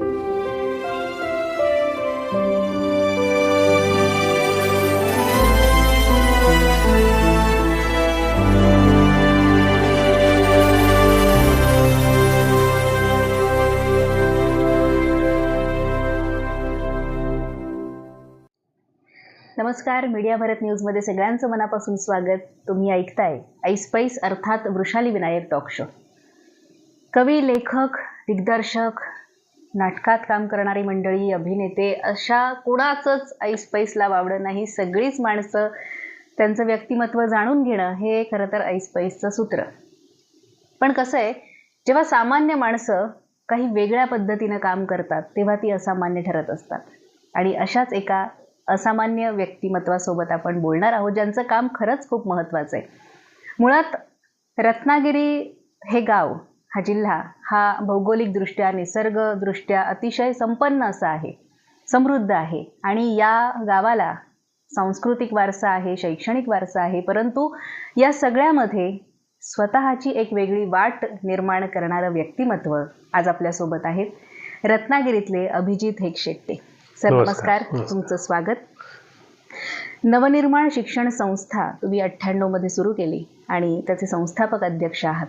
नमस्कार मीडिया भारत न्यूजमध्ये सगळ्यांचं मनापासून स्वागत. तुम्ही ऐकताय ऐसपैस अर्थात वृषाली विनायक टॉक शो कवी लेखक दिग्दर्शक नाटकात काम करणारी मंडळी अभिनेते अशा कुणाचंच ऐसपैसला वावडं नाही. सगळीच माणसं त्यांचं व्यक्तिमत्व जाणून घेणं हे खरं तर ऐसपैसचं सूत्र. पण कसं आहे जेव्हा सामान्य माणसं काही वेगळ्या पद्धतीनं काम करतात तेव्हा ती असामान्य ठरत असतात. आणि अशाच एका असामान्य व्यक्तिमत्वासोबत आपण बोलणार आहोत ज्यांचं काम खरंच खूप महत्त्वाचं आहे. मुळात रत्नागिरी हे गाव हा जिल्हा हा भौगोलिकदृष्ट्या निसर्गदृष्ट्या अतिशय संपन्न असा आहे. समृद्ध आहे. आणि या गावाला सांस्कृतिक वारसा आहे शैक्षणिक वारसा आहे परंतु या सगळ्यामध्ये स्वतःची एक वेगळी वाट निर्माण करणारं व्यक्तिमत्व आज आपल्यासोबत आहेत. रत्नागिरीतले अभिजित हेगशेट्टे. सर नमस्कार. तुमचं स्वागत. नवनिर्माण शिक्षण संस्था तुम्ही अठ्ठ्याण्णवमध्ये सुरू केली आणि त्याचे संस्थापक अध्यक्ष आहात.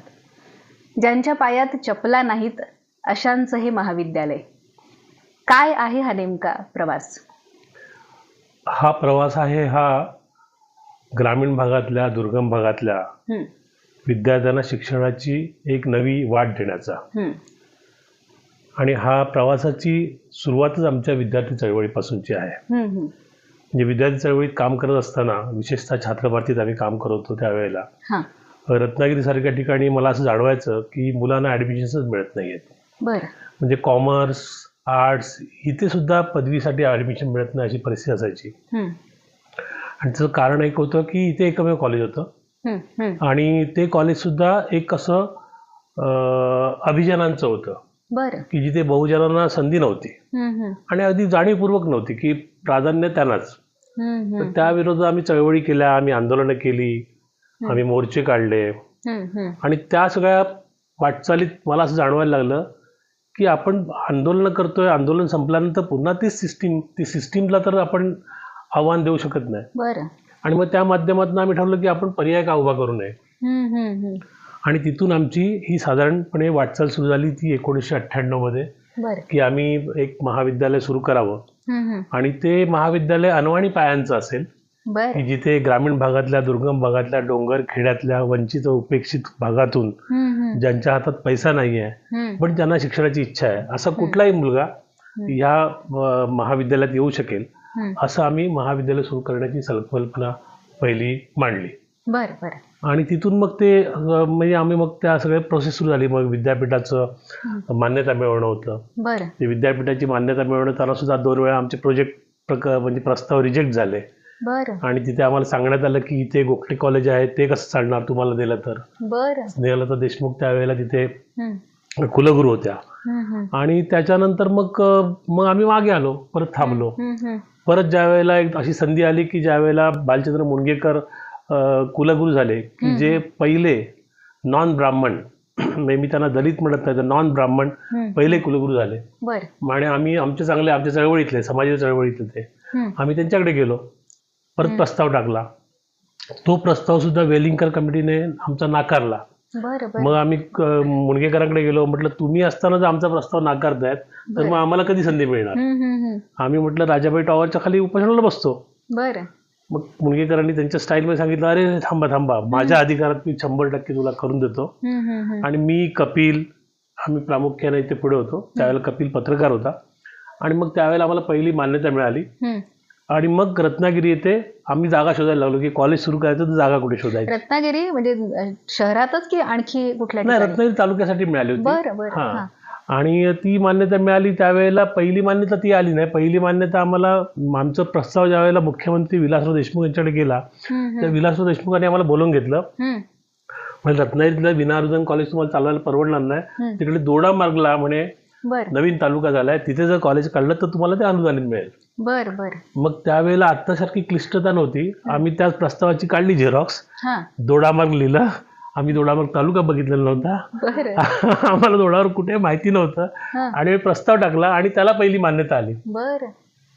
ज्यांच्या पायात चपला नाहीत अशांचं हे महाविद्यालय. काय आहे हा नेमका प्रवास? हा प्रवास आहे हा ग्रामीण भागातल्या दुर्गम भागातल्या विद्यार्थ्यांना शिक्षणाची एक नवी वाट देण्याचा. आणि हा प्रवासाची सुरुवातच आमच्या विद्यार्थी चळवळीपासूनची आहे. म्हणजे विद्यार्थी चळवळीत काम करत असताना विशेषतः छात्रभारतीत आम्ही काम करत होतो त्यावेळेला. रत्नागिरीसारख्या ठिकाणी मला असं जाणवायचं की मुलांना ॲडमिशन्सच मिळत नाही आहेत बरं. म्हणजे कॉमर्स आर्ट्स इथे सुद्धा पदवीसाठी ॲडमिशन मिळत नाही अशी परिस्थिती असायची. हं, आणि त्याचं कारण एक होतं की इथे एकमेव कॉलेज होतं. आणि ते कॉलेजसुद्धा एक असं अभिजनांचं होतं. बरं. की जिथे बहुजनांना संधी नव्हती. आणि अगदी जाणीवपूर्वक नव्हती की प्राधान्य त्यांनाच. तर त्या विरोधात आम्ही चळवळी केल्या आम्ही आंदोलनं केली. आम्ही मोर्चे काढले. आणि त्या सगळ्या वाटचालीत मला असं जाणवायला लागलं की आपण आंदोलनं करतोय आंदोलन संपल्यानंतर पुन्हा ती सिस्टीम ती सिस्टीमला तर आपण आव्हान देऊ शकत नाही. बरं. आणि मग त्या माध्यमातून आम्ही ठरवलं की आपण पर्याय का उभा करू नये. आणि तिथून आमची ही साधारणपणे वाटचाल सुरू झाली ती एकोणीसशे अठ्ठ्याण्णवमध्ये बरं. की आम्ही एक महाविद्यालय सुरू करावं. आणि ते महाविद्यालय अनवाणी पायांचं असेल. की जिथे ग्रामीण भागातल्या दुर्गम भागातल्या डोंगर खेड्यातल्या वंचित व उपेक्षित भागातून ज्यांच्या हातात पैसा नाही आहे. पण ज्यांना शिक्षणाची इच्छा आहे असा कुठलाही मुलगा अ, महाविद्यालयात येऊ शकेल. असं आम्ही महाविद्यालय सुरू करण्याची संकल्पना पहिली मांडली. बरं बरं. आणि तिथून मग ते म्हणजे आम्ही मग त्या सगळ्या प्रोसेस सुरू झाली. मग विद्यापीठाचं मान्यता मिळवणं होतं. बरं. ते विद्यापीठाची मान्यता मिळवणं त्याला सुद्धा दोन वेळा आमचे प्रोजेक्ट म्हणजे प्रस्ताव रिजेक्ट झाले. बरं. आणि तिथे आम्हाला सांगण्यात आलं की इथे गोखले कॉलेज आहे ते कसं चालणार तुम्हाला दिलं तर? बरं. स्नेहलता देशमुख त्यावेळेला तिथे कुलगुरू होत्या. आणि त्याच्यानंतर मग मग आम्ही मागे आलो परत थांबलो. परत ज्या वेळेला एक अशी संधी आली की ज्या वेळेला बालचंद्र मुणगेकर कुलगुरू झाले की जे पहिले नॉन ब्राह्मण मी त्यांना दलित म्हणत नाही नॉन ब्राह्मण. पहिले कुलगुरू झाले. आणि आम्ही आमचे चांगले आमच्या चळवळीतले समाजाच्या चळवळीतले ते. आम्ही त्यांच्याकडे गेलो. परत प्रस्ताव टाकला. तो प्रस्ताव सुद्धा वेलिंगकर कमिटीने आमचा नाकारला. मग आम्ही मुणगेकरांकडे गेलो. म्हटलं तुम्ही असताना जर आमचा प्रस्ताव नाकारतायत तर मग आम्हाला कधी संधी मिळणार. आम्ही म्हटलं राजाबाई टॉवरच्या खाली उपोषणाला बसतो. बरं. मग मुणगेकरांनी त्यांच्या स्टाईलमध्ये सांगितलं अरे थांबा थांबा. माझ्या अधिकारात मी शंभर टक्के तुला करून देतो. आणि मी कपिल आम्ही प्रामुख्याने इथे पुढे होतो. त्यावेळेला कपिल पत्रकार होता. आणि मग त्यावेळेला आम्हाला पहिली मान्यता मिळाली. आणि मग रत्नागिरी येथे आम्ही जागा शोधायला लागलो की कॉलेज सुरू करायचं तर जागा कुठे शोधायची? रत्नागिरी म्हणजे शहरातच की आणखी कुठल्या नाही रत्नागिरी तालुक्यासाठी मिळाली होती. हा. आणि ती मान्यता मिळाली त्यावेळेला पहिली मान्यता ती आली नाही. पहिली मान्यता आम्हाला आमचा प्रस्ताव ज्या वेळेला मुख्यमंत्री विलासराव देशमुख यांच्याकडे गेला त्या विलासराव देशमुखांनी आम्हाला बोलवून घेतलं. म्हणजे रत्नागिरीतलं विनारुदन कॉलेज तुम्हाला चालवायला परवडणार नाही. तिकडे दोडा मार्गला म्हणे बरं. नवीन तालुका झालाय तिथे जर कॉलेज काढलं तर तुम्हाला ते अनुदानित मिळेल. बरं बरं. मग त्यावेळेला आत्तासारखी क्लिष्टता नव्हती. आम्ही त्या प्रस्तावाची काढली झेरॉक्स हां. दोडा मार्ग लिहिलं. आम्ही दोडामार्ग तालुका बघितलेला नव्हता. बरं. आम्हाला दोडावर कुठे माहिती नव्हतं. आणि प्रस्ताव टाकला आणि त्याला पहिली मान्यता आली. बरं.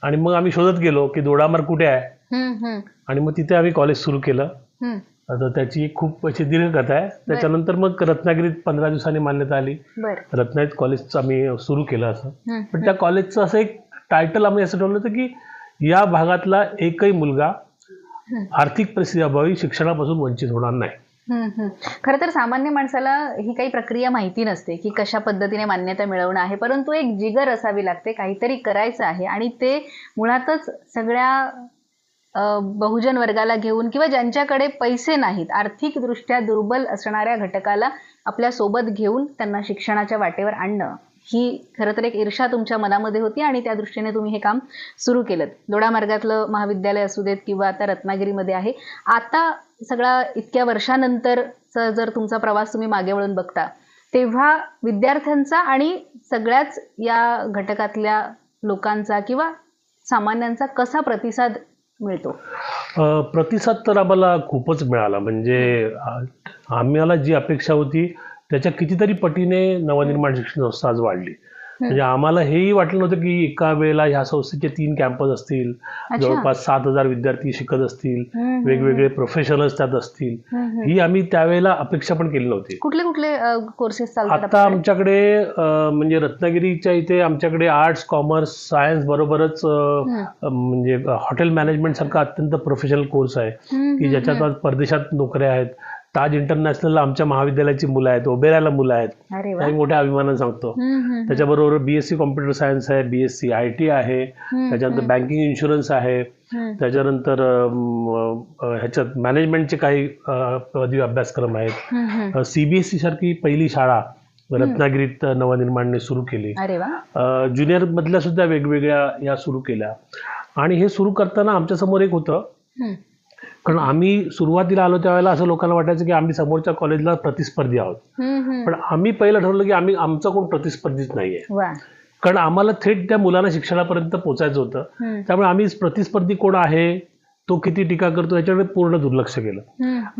आणि मग आम्ही शोधत गेलो की दोडामार्ग कुठे आहे? हम्म हम्म. आणि मग तिथे आम्ही कॉलेज सुरू केलं. हम्म. आता त्याची खूप अशी दीर्घ कथा आहे त्याच्यानंतर मग रत्नागिरीत पंधरा दिवसांनी मान्यता आली. रत्नागिरीत कॉलेजचं आम्ही सुरू केलं असं. पण त्या कॉलेजचं असं एक टायटल आम्ही असं ठेवलं होतं की या भागातला एकही मुलगा. आर्थिक परिस्थितीअभावी शिक्षणापासून वंचित होणार नाही. खरं तर सामान्य माणसाला ही काही प्रक्रिया माहिती नसते की कशा पद्धतीने मान्यता मिळवणं आहे. परंतु एक जिगर असावी लागते काहीतरी करायचं आहे. आणि ते मुळातच सगळ्या बहुजन वर्गाला घेऊन किंवा ज्यांच्याकडे पैसे नाहीत आर्थिकदृष्ट्या दुर्बल असणाऱ्या घटकाला आपल्यासोबत घेऊन त्यांना शिक्षणाच्या वाटेवर आणणं ही खरं तर एक ईर्षा तुमच्या मनामध्ये होती आणि त्या दृष्टीने तुम्ही हे काम सुरू केलं दोडामार्गातलं महाविद्यालय असू देत किंवा आता रत्नागिरीमध्ये आहे. आता सगळा इतक्या वर्षानंतरचा जर तुमचा प्रवास तुम्ही मागे वळून बघता तेव्हा विद्यार्थ्यांचा आणि सगळ्याच या घटकातल्या लोकांचा किंवा सामान्यांचा कसा प्रतिसाद मिळतो. प्रतिसाद तर आम्हाला खूपच मिळाला. म्हणजे आम्हाला जी अपेक्षा होती त्याच्या कितीतरी पटीने नवनिर्माण शिक्षण संस्था आज वाढली. म्हणजे आम्हाला हेही वाटलं नव्हतं की एका वेळेला ह्या संस्थेचे तीन कॅम्पस असतील. जवळपास सात हजार विद्यार्थी शिकत असतील. वेगवेगळे प्रोफेशनल्स त्यात असतील. ही आम्ही त्यावेळेला अपेक्षा पण केली नव्हती. कुठले कुठले कोर्सेस आता? आमच्याकडे म्हणजे रत्नागिरीच्या इथे आमच्याकडे आर्ट्स कॉमर्स सायन्स बरोबरच म्हणजे हॉटेल मॅनेजमेंट सारखा अत्यंत प्रोफेशनल कोर्स आहे. की ज्याच्यात परदेशात नोकऱ्या आहेत. ताज इंटरनॅशनलला आमच्या महाविद्यालयाची मुलं आहेत ओबेरायला मुलं आहेत. काही मोठ्या अभिमानाने सांगतो. त्याच्याबरोबर B S C computer science आहे B S C I T आहे त्याच्यानंतर बँकिंग इन्शुरन्स आहे. त्याच्यानंतर ह्याच्यात मॅनेजमेंटचे काही पदवी अभ्यासक्रम आहेत. सीबीएसई सारखी पहिली शाळा रत्नागिरीत नवनिर्माणने सुरू केली. ज्युनियर मधल्या सुद्धा वेगवेगळ्या या सुरू केल्या. आणि हे सुरू करताना आमच्यासमोर एक होतं. कारण आम्ही सुरुवातीला आलो त्यावेळेला असं लोकांना वाटायचं की आम्ही समोरच्या कॉलेजला प्रतिस्पर्धी आहोत. पण आम्ही पहिलं ठरवलं की आम्ही आमचा कोण प्रतिस्पर्धीच नाहीये. कारण आम्हाला थेट त्या मुलांना शिक्षणापर्यंत पोहोचायचं होतं. त्यामुळे आम्ही प्रतिस्पर्धी कोण आहे तो किती टीका करतो याच्याकडे पूर्ण दुर्लक्ष केलं.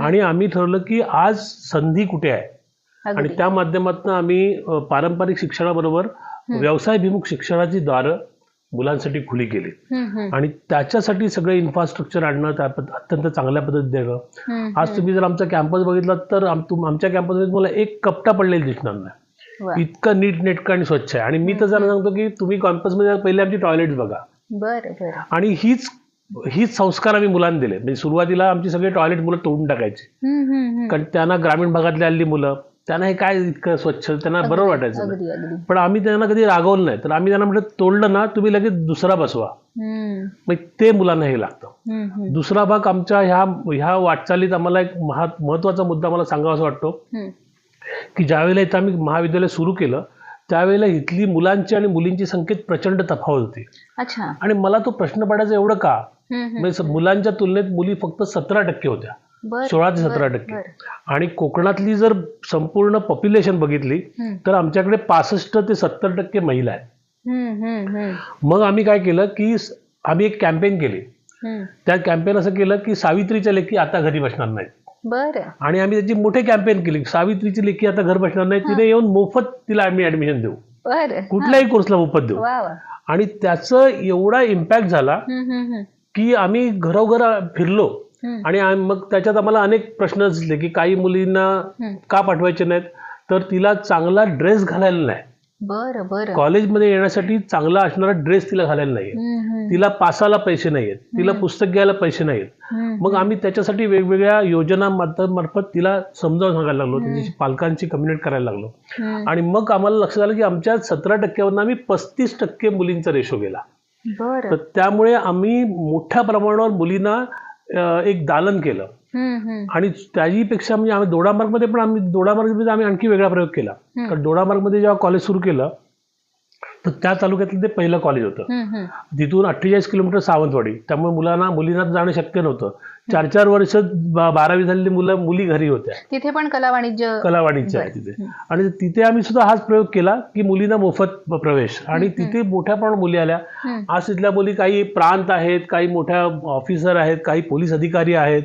आणि आम्ही ठरवलं की आज संधी कुठे आहे? आणि त्या माध्यमातून आम्ही पारंपरिक शिक्षणाबरोबर व्यवसायभिमुख शिक्षणाची दारं मुलांसाठी खुली केली. आणि त्याच्यासाठी सगळं इन्फ्रास्ट्रक्चर आणणं अत्यंत चांगल्या पद्धतीत देणं. आज तुम्ही जर आमचा कॅम्पस बघितला तर आमच्या कॅम्पसमध्ये तुम्हाला एक कपटा पडलेला दिसणार नाही. इतकं नीट नेटकं आणि स्वच्छ आहे. आणि मी तर जरा सांगतो की तुम्ही कॅम्पसमध्ये पहिले आमची टॉयलेट बघा. आणि हीच हीच संस्कार आम्ही मुलांना दिले. म्हणजे सुरुवातीला आमची सगळे टॉयलेट मुलं तोडून टाकायची. कारण त्यांना ग्रामीण भागातली आलेली मुलं त्यांना हे काय इतकं स्वच्छ? त्यांना बरोबर वाटायचं नाही. अगदी अगदी. पण आम्ही त्यांना कधी रागवलं नाही. तर आम्ही त्यांना म्हटलं तोडलं ना तुम्ही लगेच दुसरा बसवा. हम्म, मग ते मुलांना हे लागतं. हम्म, हम्म, दुसरा भाग आमच्या ह्या ह्या वाटचालीत आम्हाला एक महा महत्त्वाचा मुद्दा मला सांगावा वाटतो. हम्म. की ज्यावेळेला इथं आम्ही महाविद्यालय सुरू केलं त्यावेळेला इथली मुलांची आणि मुलींची संख्येत प्रचंड तफावत होती. अच्छा. आणि मला तो प्रश्न पडायचा एवढं का? हम्म, हम्म. म्हणजे स- मुलांच्या तुलनेत मुली फक्त सतरा टक्के होत्या. सोळा ते सतरा टक्के. आणि कोकणातली जर संपूर्ण पॉप्युलेशन बघितली तर आमच्याकडे पासष्ट ते सत्तर टक्के महिला आहेत. मग आम्ही काय केलं की आम्ही एक कॅम्पेन केली. त्या कॅम्पेन असं केलं की सावित्रीच्या लेखी आता घरी बसणार नाहीत. बरं. आणि आम्ही त्याची मोठे कॅम्पेन केली. सावित्रीची लेखी आता घर बसणार नाही तिने येऊन मोफत तिला आम्ही ऍडमिशन देऊ. कुठल्याही कोर्सला मोफत देऊ. आणि त्याचं एवढा इम्पॅक्ट झाला की आम्ही घरोघर फिरलो. आणि मग त्याच्यात आम्हाला अनेक प्रश्न दिसले की काही मुलींना. का पाठवायचे नाहीत? तर तिला चांगला ड्रेस घालायला नाही. बरं बरं. कॉलेजमध्ये येण्यासाठी चांगला असणारा ड्रेस तिला घालायला नाहीये तिला पासाला पैसे नाहीयेत तिला पुस्तक घ्यायला पैसे हम्म. मग आम्ही त्याच्यासाठी वेगवेगळ्या योजना मार्फत तिला समजावून सांगायला लागलो. त्याची पालकांची कम्युनिकेट करायला लागलो. आणि मग आम्हाला लक्षात आलं की आमच्या सतरा टक्क्यावरून आम्ही पस्तीस टक्के मुलींचा रेशो गेला. तर त्यामुळे आम्ही मोठ्या प्रमाणावर मुलींना एक दालन केलं. आणि त्याहीपेक्षा म्हणजे आम्ही दोडामार्गमध्ये पण आम्ही दोडामार्गमध्ये आम्ही आणखी वेगळा प्रयोग केला. कारण दोडामार्गमध्ये जेव्हा कॉलेज सुरू केलं तर त्या तालुक्यातलं ते पहिलं कॉलेज होतं. तिथून अठ्ठेचाळीस किलोमीटर सावंतवाडी. त्यामुळे मुलांना मुलींना जाणं शक्य नव्हतं. चार चार वर्ष बारावी झालेली मुलं मुली घरी होत्या. तिथे पण कला वाणिज्य कलावाणीचे आहे बरं. तिथे. आणि तिथे आम्ही सुद्धा हाच प्रयोग केला की मुलींना मोफत प्रवेश. आणि तिथे मोठ्या प्रमाणात मुली आल्या. आज तिथल्या मुली काही प्रांत आहेत काही मोठ्या ऑफिसर आहेत काही पोलीस अधिकारी आहेत.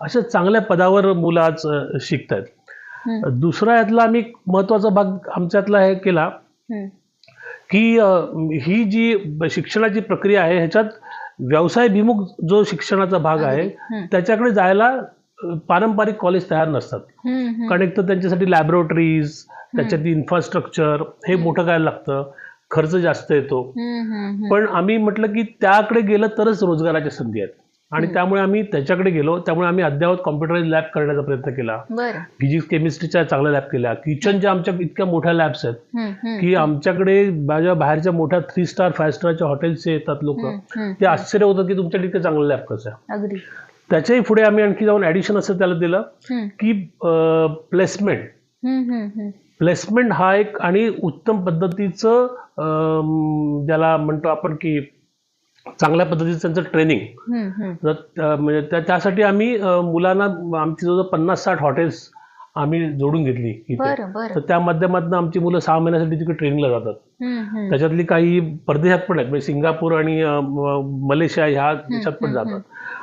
अशा चांगल्या पदावर मुलं आज शिकतायत. दुसरा यातला आम्ही महत्त्वाचा भाग आमच्यातला हे केला. की ही जी शिक्षणाची प्रक्रिया आहे ह्याच्यात व्यवसायभिमुख जो शिक्षणाचा भाग आहे. त्याच्याकडे जायला पारंपरिक कॉलेज तयार नसतात. कारण एक तर त्यांच्यासाठी लॅबोरेटरीज त्याच्यात इन्फ्रास्ट्रक्चर हे मोठं करायला लागतं खर्च जास्त येतो. पण आम्ही म्हटलं की त्याकडे गेलं तरच रोजगाराच्या संधी आहेत आणि त्यामुळे आम्ही त्याच्याकडे गेलो. त्यामुळे आम्ही अद्यावत कॉम्प्युटराइज लॅब करण्याचा प्रयत्न केला. फिजिक्स केमिस्ट्रीच्या चांगल्या लॅब केल्या. किचनच्या आमच्या इतक्या मोठ्या लॅब्स आहेत. की आमच्याकडे माझ्या बाहेरच्या मोठ्या थ्री स्टार फाय स्टारच्या हॉटेल्सचे येतात लोक. ते आश्चर्य होतं की तुमच्या इतकं चांगलं लॅब कसं त्याच्याही पुढे आम्ही आणखी जाऊन ऍडिशन असं त्याला दिलं की प्लेसमेंट. प्लेसमेंट हा एक आणि उत्तम पद्धतीचं ज्याला म्हणतो आपण की चांगल्या पद्धतीचं त्यांचं ट्रेनिंग म्हणजे त्या- त्यासाठी आम्ही मुलांना आमची जवळ पन्नास साठ हॉटेल्स आम्ही जोडून घेतली इथे. तर त्या माध्यमातून आमची मुलं सहा महिन्यासाठी तिकडे ट्रेनिंगला जातात. त्याच्यातली काही परदेशात पण आहेत. म्हणजे सिंगापूर आणि मलेशिया ह्या देशात पण जातात.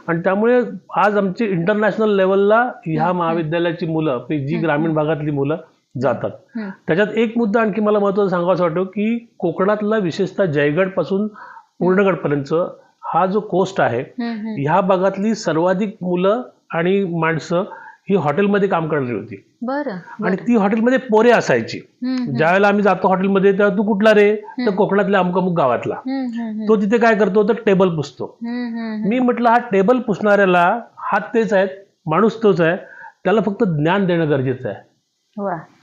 आणि त्यामुळे आज आमची इंटरनॅशनल लेवलला ह्या महाविद्यालयाची मुलं जी ग्रामीण भागातली मुलं जातात. त्याच्यात एक मुद्दा आणखी मला महत्त्वाचा सांगावासा वाटतो की कोकणातला विशेषतः जयगडपासून पूर्णगडपर्यंत हा जो कोस्ट आहे. ह्या भागातली सर्वाधिक मुलं आणि माणसं ही हॉटेलमध्ये काम करणारी होती. बरं आणि ती हॉटेलमध्ये पोरे असायची. ज्या वेळेला आम्ही जातो हॉटेलमध्ये तेव्हा तू कुठला रे? तर कोकणातल्या अमुक अमुक गावातला. तो तिथे काय करतो? तर टेबल पुसतो. मी म्हटलं हा टेबल पुसणाऱ्याला हात तेच आहेत माणूस तोच आहे त्याला फक्त ज्ञान देणं गरजेचं आहे.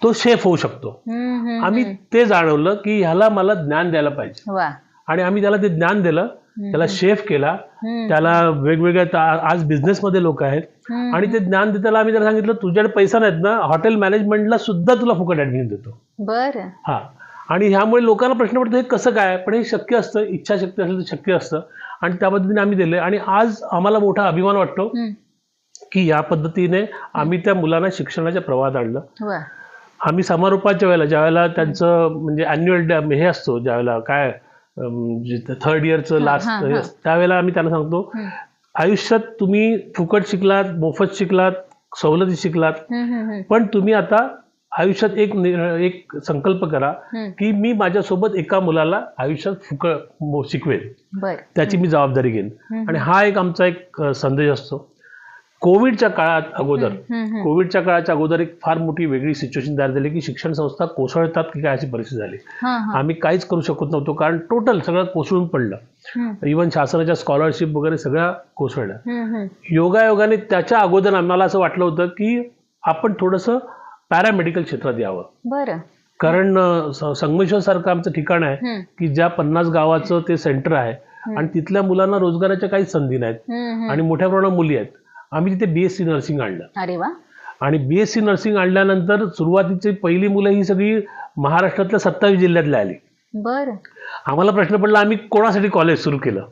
तो शेफ होऊ शकतो. आम्ही ते जाणवलं की ह्याला मला ज्ञान द्यायला पाहिजे. आणि आम्ही त्याला ते ज्ञान दिलं त्याला शेफ केला त्याला वेगवेगळ्या आज बिझनेसमध्ये लोक आहेत. आणि ते ज्ञान देताना आम्ही त्याला सांगितलं तुझ्याकडे पैसा नाहीत ना हॉटेल मॅनेजमेंटला सुद्धा तुला फुकट ऍडमिशन देतो. बरं. हा. आणि ह्यामुळे लोकांना प्रश्न पडतो हे कसं काय? पण हे शक्य असतं इच्छाशक्ती असेल तर शक्य असतं. आणि त्या पद्धतीने आम्ही दिले आणि आज आम्हाला मोठा अभिमान वाटतो की या पद्धतीने आम्ही त्या मुलांना शिक्षणाच्या प्रवाहात आणलं. आम्ही समारोपाच्या वेळेला ज्यावेळेला त्यांचं म्हणजे अॅन्युअल हे असतो ज्यावेळेला काय थर्ड इयरचं लास्ट. त्यावेळेला आम्ही त्यांना सांगतो आयुष्यात तुम्ही फुकट शिकलात मोफत शिकलात सवलती शिकलात पण तुम्ही आता आयुष्यात एक एक संकल्प करा. की मी माझ्यासोबत एका मुलाला आयुष्यात फुकट शिकवेन. त्याची मी जबाबदारी घेईन. आणि हा एक आमचा एक संदेश असतो. कोविडच्या काळात अगोदर. कोविडच्या काळाच्या अगोदर एक फार मोठी वेगळी सिच्युएशन तयार झाली की शिक्षण संस्था कोसळतात की काय अशी परिस्थिती झाली. आम्ही काहीच करू शकत नव्हतो कारण टोटल सगळं कोसळून पडलं. इव्हन शासनाच्या स्कॉलरशिप वगैरे सगळ्या कोसळल्या. योगायोगाने त्याच्या अगोदर आम्हाला असं वाटलं होतं की आपण थोडंसं पॅरामेडिकल क्षेत्रात यावं. बरं. कारण संगमेश्वर सारखं आमचं ठिकाण आहे की ज्या पन्नास गावाचं ते सेंटर आहे आणि तिथल्या मुलांना रोजगाराच्या काहीच संधी नाहीत. आणि मोठ्या प्रमाणात मुली आहेत. आम्ही तिथे बीएससी नर्सिंग आणलं. अरे वा. आणि बीएससी नर्सिंग आणल्यानंतर सुरुवातीची पहिली मुलं ही सगळी महाराष्ट्रातल्या सत्तावीस जिल्ह्यातल्या आली. बरं. आम्हाला प्रश्न पडला आम्ही कोणासाठी कॉलेज सुरू केलं?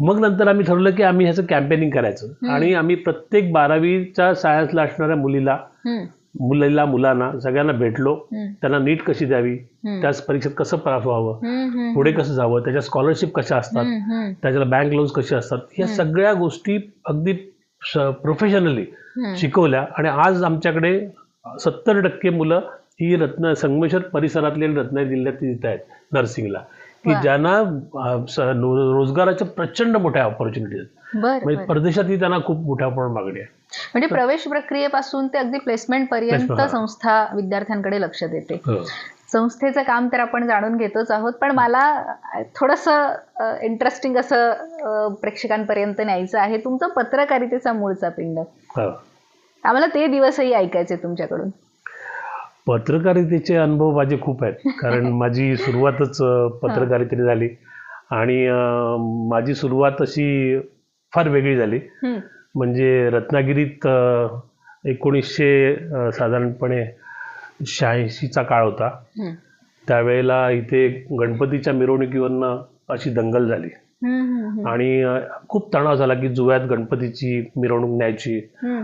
मग नंतर आम्ही ठरवलं की आम्ही ह्याचं कॅम्पेनिंग करायचं. आणि आम्ही प्रत्येक बारावीच्या सायन्सला असणाऱ्या मुलीला मुलीला मुलांना सगळ्यांना भेटलो. त्यांना नीट कशी द्यावी. त्याच परीक्षेत कसं पास व्हावं? पुढे कसं जावं? त्याच्या स्कॉलरशिप कशा असतात? त्याच्याला बँक लोन्स कसे असतात? या सगळ्या गोष्टी अगदी प्रोफेशनली. शिकवल्या आणि आज आमच्याकडे सत्तर टक्के मुलं ही रत्न संगमेश्वर परिसरातली आणि रत्नागिरी जिल्ह्यातली तिथे आहेत नर्सिंगला की. ज्यांना रोजगाराच्या प्रचंड मोठ्या ऑपॉर्च्युनिटी आहेत बरं म्हणजे. परदेशातही त्यांना खूप मोठ्या प्रमाणात मागणी आहे म्हणजे प्रवेश प्रक्रियेपासून ते अगदी प्लेसमेंट पर्यंत. संस्था विद्यार्थ्यांकडे लक्ष देते हो. संस्थेचं काम तर आपण जाणून घेतोच आहोत पण मला थोडंसं इंटरेस्टिंग असं प्रेक्षकांपर्यंत न्यायचं आहे. तुमचं पत्रकारितेचा मूळचा पिंड. हो. आम्हाला ते दिवसही ऐकायचे तुमच्याकडून. पत्रकारितेचे अनुभव माझे खूप आहेत कारण माझी सुरुवातच पत्रकारितेने झाली. आणि माझी सुरुवात अशी फार वेगळी झाली. म्हणजे रत्नागिरीत एकोणीसशे साधारणपणे शहाऐंशीचा काळ होता. त्यावेळेला इथे गणपतीच्या मिरवणुकीवरनं अशी दंगल झाली. आणि खूप तणाव झाला की जुव्यात गणपतीची मिरवणूक न्यायची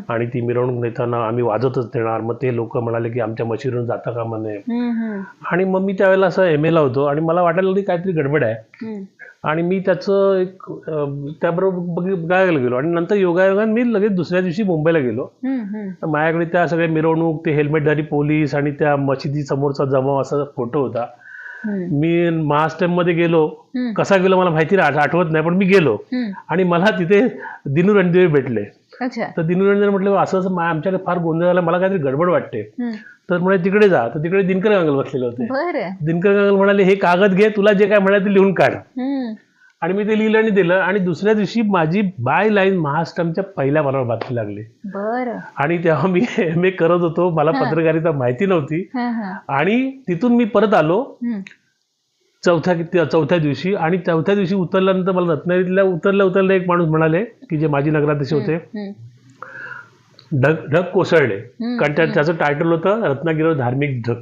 आणि ती मिरवणूक नेताना आम्ही वाजतच देणार. मग ते लोक म्हणाले की आमच्या मशिदीवरून जाता हम्म, हम्म, आणि मग मी त्यावेळेला असं एम एला होतो आणि मला वाटायला काहीतरी गडबड आहे. आणि मी त्याचं एक त्याबरोबर बघायला गेलो. आणि नंतर योगायोगाने मी लगेच दुसऱ्या दिवशी मुंबईला गेलो. तर माझ्याकडे त्या सगळ्या मिरवणूक ते हेल्मेटधारी पोलीस आणि त्या मशिदी समोरचा जमाव असा फोटो होता. मी महास्टॅम्पमध्ये गेलो. हम्म, कसा गेलो मला माहिती आठवत नाही पण मी गेलो. आणि मला तिथे दिनू रणदिवे भेटले. तर दिनू रणदिवे म्हटलं असं आमच्याकडे फार गोंधळ झाला मला काहीतरी गडबड वाटते. तर म्हणे तिकडे जा. तर तिकडे दिनकर गांगल बसलेले होते. बरं. दिनकर गांगल म्हणाले हे कागद घे तुला जे काय म्हणाले ते लिहून काढ. आणि मी ते लिहिलं आणि दिलं. आणि दुसऱ्या दिवशी माझी बाय लाईन महास्टमच्या पहिल्या पानावर बातमी लागली. बरं. आणि तेव्हा मी एम ए करत होतो. मला. पत्रकारिता माहिती नव्हती. आणि तिथून मी परत आलो. चौथ्या चौथ्या दिवशी. आणि चौथ्या दिवशी उतरल्यानंतर मला रत्नागिरीतल्या उतरल्या उतरल्या एक माणूस म्हणाले की जे माजी नगराध्यक्ष होते. ढग ढग कोसळले. कारण त्या- त्याचं टायटल होतं रत्नागिरीवर धार्मिक ढग.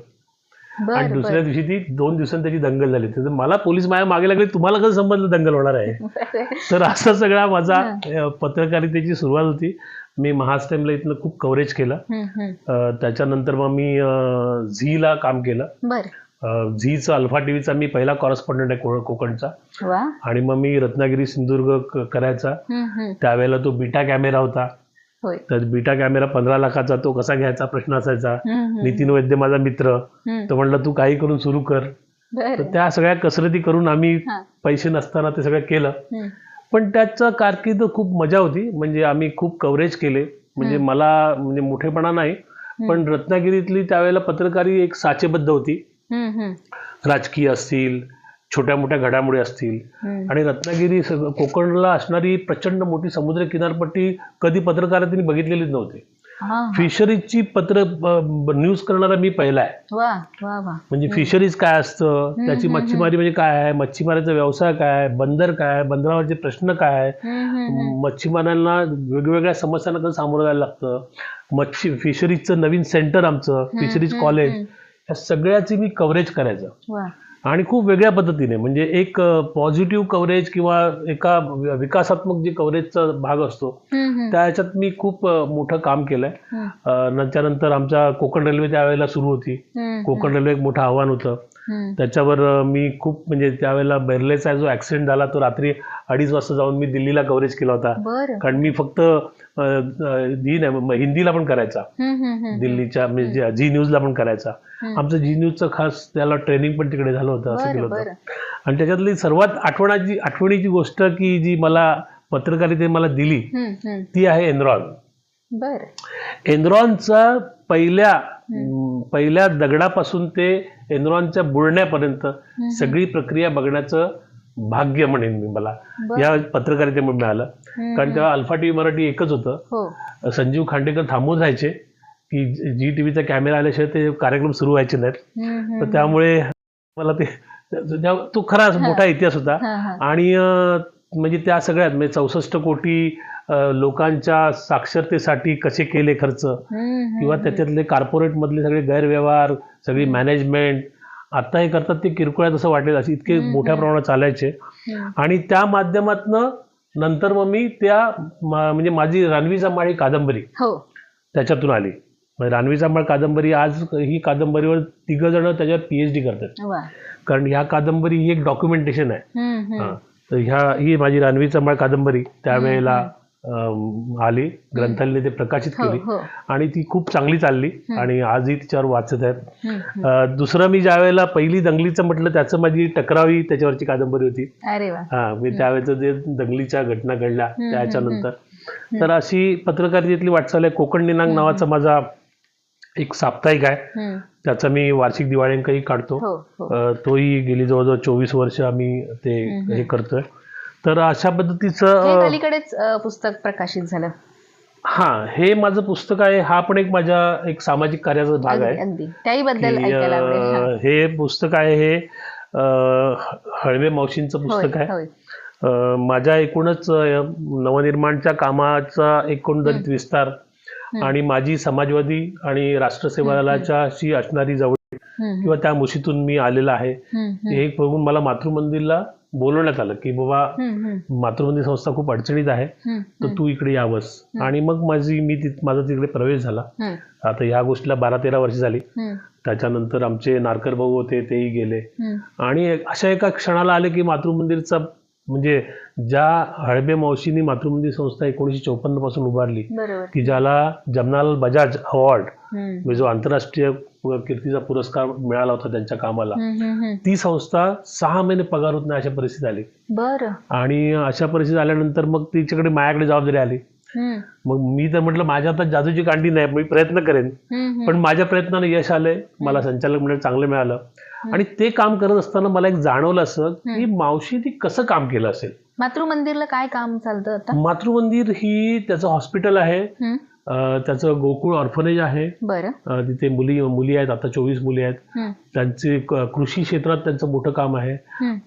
आणि बरं दुसऱ्या बरं. दिवशी ती दोन दिवसांनी त्याची दंगल झाली. तर मला पोलीस माझ्या मागे लागले तुम्हाला कसं समजलं दंगल होणार आहे. तर असा सगळा माझा. अ, पत्रकारितेची सुरुवात होती. मी महास्टॅमला इथलं खूप कव्हरेज केलं. अ, त्याच्यानंतर मग मी अ, झीला काम केलं. बरं. अ, झीचा अल्फा टीव्हीचा मी पहिला कॉरेस्पॉन्डंट आहे को- कोकणचा. वा. आणि मग मी रत्नागिरी सिंधुदुर्ग क- करायचा. हम्म, हम्म. त्यावेळेला तो बीटा कॅमेरा होता. तर बीटा कॅमेरा पंधरा लाखाचा तो कसा घ्यायचा प्रश्न असायचा. नितीन वैद्य माझा मित्र. तो म्हणला तू काही करून सुरू कर. तर त्या सगळ्या कसरती करून आम्ही. पैसे नसताना ते सगळं केलं. पण त्याचं कारकीर्द खूप मजा होती. म्हणजे आम्ही खूप कव्हरेज केले. म्हणजे मला म्हणजे मोठेपणा नाही. पण रत्नागिरीतली त्यावेळेला पत्रकारी एक साचेबद्ध होती. राजकीय असतील छोट्या मोठ्या घडामोडी असतील. आणि रत्नागिरी कोकणला असणारी प्रचंड मोठी समुद्र किनारपट्टी कधी पत्रकारांनी बघितलेलीच नव्हती. फिशरीजची पत्र न्यूज करणारा मी पहिला आहे. म्हणजे फिशरीज काय असतं? त्याची मच्छीमारी म्हणजे काय आहे? मच्छीमाराचा व्यवसाय काय आहे? बंदर काय आहे? बंदरावरचे प्रश्न काय. मच्छीमारांना वेगवेगळ्या समस्यांना कसं सामोरं जायला लागतं? मच्छी फिशरीजचं नवीन सेंटर आमचं फिशरीज कॉलेज या सगळ्याची मी कव्हरेज करायचं. आणि खूप वेगळ्या पद्धतीने म्हणजे एक पॉझिटिव्ह कव्हरेज किंवा एका विकासात्मक जे कव्हरेजचा भाग असतो. त्या ह्याच्यात मी खूप मोठं काम केलंय. त्याच्यानंतर आमच्या कोकण रेल्वे त्यावेळेला सुरू होती. कोकण रेल्वे एक मोठं आव्हान होतं. त्याच्यावर मी खूप म्हणजे त्यावेळेला बेर्लेचा जो ऍक्सिडेंट झाला तो रात्री अडीच वाजता जाऊन मी दिल्लीला कव्हरेज केला होता. कारण मी फक्त नाही म- हिंदीला पण करायचा. दिल्लीच्या म्हणजे जे- झी न्यूजला पण करायचा. आमचं झी न्यूजचं खास त्याला ट्रेनिंग पण तिकडे झालं होतं असं केलं होतं. आणि त्याच्यातली सर्वात आठवणाची आठवणीची गोष्ट की जी मला पत्रकारिते मला दिली. ती आहे एनरॉन. एनरॉनचा पहिल्या पहिल्या दगडापासून ते एनरॉनच्या बुडण्यापर्यंत सगळी प्रक्रिया बघण्याचं भाग्य म्हणेन मी मला. या पत्रकारितेमुळे मिळालं. कारण तेव्हा अल्फा टीव्ही मराठी एकच होतं. हो. संजीव खांडेकर थांबून राहायचे की जी टीव्हीचा कॅमेरा आल्याशिवाय ते कार्यक्रम सुरू व्हायचे नाहीत. तर त्यामुळे मला ते तो खरा मोठा इतिहास होता. आणि म्हणजे त्या सगळ्यात म्हणजे चौसष्ट कोटी लोकांच्या साक्षरतेसाठी कसे केले खर्च. किंवा त्याच्यातले कॉर्पोरेट मधले सगळे गैरव्यवहार सगळी मॅनेजमेंट आता हे करतात ते किरकोळात असं वाटेल असे इतके मोठ्या प्रमाणात चालायचे. आणि त्या माध्यमातनं नंतर मग मी त्या म्हणजे माझी रानवी सांभाळ ही कादंबरी हो. त्याच्यातून आली. म्हणजे रानवी सांभाळ कादंबरी आज ही कादंबरीवर तिघ जण त्याच्यावर पीएच डी करतात. कारण ह्या कादंबरी ही एक डॉक्युमेंटेशन आहे. हा. तर ह्या ही माझी रानवी सांभाळ कादंबरी त्यावेळेला आली ग्रंथालयाने ते प्रकाशित हो केली हो. आणि ती खूप चांगली चालली आणि आजही तिच्यावर वाचत आहेत. दुसरं मी ज्या वेळेला पहिली दंगलीचं म्हटलं त्याचं माझी टकरावी त्याच्यावरची कादंबरी होती. हा मी त्यावेळेचं जे दंगलीच्या घटना घडल्या त्याच्यानंतर. तर अशी पत्रकारितेतली वाटचाल आहे. कोकण दिनांक नावाचा माझा एक साप्ताहिक आहे. त्याचा मी वार्षिक दिवाळी अंकही काढतो. हो तोही गेली जवळजवळ चोवीस वर्ष आम्ही ते हे करतोय. तर अशा पद्धतीचं हे अलीकडेच अ, पुस्तक प्रकाशित झालं. हा हे माझं पुस्तक आहे. हा पण एक माझ्या एक सामाजिक कार्याचा भाग अगदी आहे. अगदी. त्याही बद्दल की, ऐकायला आवडेल. हा. अं, हे. पुस्तक आहे हे अं, हळवे मावशींचं होय पुस्तक आहे. होय. अं, माझ्या एकूणच अं, नवनिर्माणच्या कामाचा एकंदरीत विस्तार आणि माझी समाजवादी आणि राष्ट्रसेवा दलाच्या अशी असणारी जवळ हम्म, किंवा त्या मुशीतून मी आलेला आहे. हम्म, हम्म, हे बघून मला मातृमंदिरला बोलवण्यात आलं की बाबा मातृमंदिर संस्था खूप अडचणीत आहे तर तू इकडे यावंस. आणि मग माझी मी माझा तिकडे प्रवेश झाला. आता ह्या गोष्टीला बारा तेरा वर्ष झाली. त्याच्यानंतर आमचे नारकर भाऊ होते तेही गेले. आणि अशा एका क्षणाला आले की मातृमंदिरचा म्हणजे ज्या हळबे मावशींनी मातृमंदिर संस्था एकोणीसशे चौपन्नपासून उभारली की ज्याला जमनालाल बजाज अवॉर्ड म्हणजे जो आंतरराष्ट्रीय कीर्तीचा पुरस्कार मिळाला होता त्यांच्या कामाला. ती संस्था सहा महिने पगार होत नाही अशा परिस्थिती आली. बरं. आणि अशा परिस्थिती आल्यानंतर मग तिच्याकडे माझ्याकडे जबाबदारी आली. मग मी तर म्हटलं माझ्या आता जादूची कांडी नाही मी प्रयत्न करेन. पण माझ्या प्रयत्नाने यश आलंय मला संचालक मंडळ चांगलं मिळालं. आणि ते काम करत असताना मला एक जाणवलं असं की मावशी ती कसं काम केलं असेल? मातृमंदिरला काय काम चालतं आता? मातृमंदिर ही त्याचं हॉस्पिटल आहे. त्याचं गोकुळ ऑर्फनेज आहे. तिथे मुली मुली आहेत आता चोवीस मुली आहेत. त्यांचे कृषी क्षेत्रात त्यांचं मोठं काम आहे.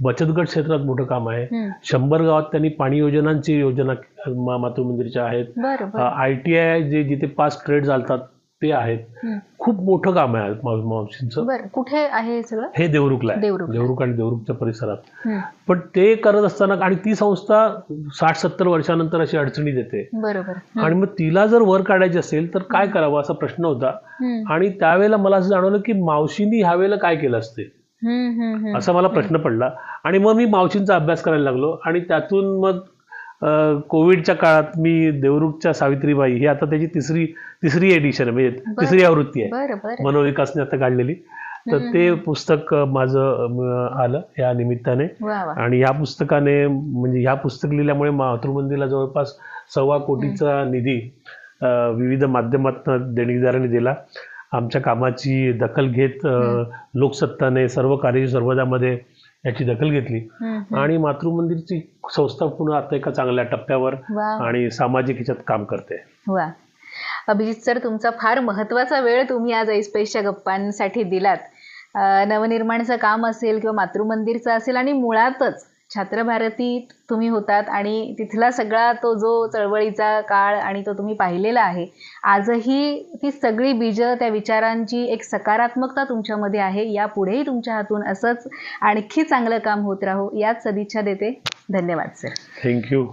बचत गट क्षेत्रात मोठं काम आहे. शंभर गावात त्यांनी पाणी योजनांची योजना मा- मातृमंदिरच्या आहेत. आय टी आय जे जिथे पाच ट्रेड चालतात ते आहेत. खूप मोठं काम आहे माव- मावशींचं. बरं कुठे आहे सगळं? हे देवरुखला आहे. देवरुख. आणि देवरुखच्या परिसरात. पण ते करत असताना आणि ती संस्था साठ सत्तर वर्षानंतर अशी अडचणीत येते बरोबर. आणि मग तिला जर वर काढायची असेल तर काय करावं असा प्रश्न होता. आणि त्यावेळेला मला असं जाणवलं की मावशींनी ह्यावेळेला काय केलं असते. असा मला प्रश्न पडला. आणि मग मी मावशींचा अभ्यास करायला लागलो. आणि त्यातून मग कोविडच्या काळात मी देवरुखच्या सावित्रीबाई ही आता त्याची तिसरी तिसरी एडिशन आहे म्हणजे तिसरी आवृत्ती आहे. मनोविकासने आता काढलेली. तर ते पुस्तक माझं आलं या निमित्ताने. आणि ह्या पुस्तकाने म्हणजे ह्या पुस्तक लिहिल्यामुळे मातृमंदिरला जवळपास सव्वा कोटीचा निधी विविध माध्यमातून देणगीदारांनी दिला. आमच्या कामाची दखल घेत लोकसत्ताने सर्व कार्य सर्वदामध्ये याची दखल घेतली. आणि मातृमंदिरची संस्था पुन्हा आता एका चांगल्या टप्प्यावर आणि सामाजिक ह्याच्यात काम करते. वा. अभिजित सर तुमचा फार महत्त्वाचा वेळ तुम्ही आज ऐसपैसच्या गप्पांसाठी दिलात. नवनिर्माणचं काम असेल किंवा मातृमंदिरचं असेल आणि मुळातच छात्रभारतीत तुम्ही होतात आणि तिथला सगळा तो जो चळवळीचा काळ आणि तो तुम्ही पाहिलेला आहे आजही ती सगळी बीजं त्या विचारांची एक सकारात्मकता तुमच्यामध्ये आहे यापुढेही तुमच्या हातून असंच आणखी चांगलं काम होत राहो याच सदिच्छा देते. धन्यवाद सर थँक्यू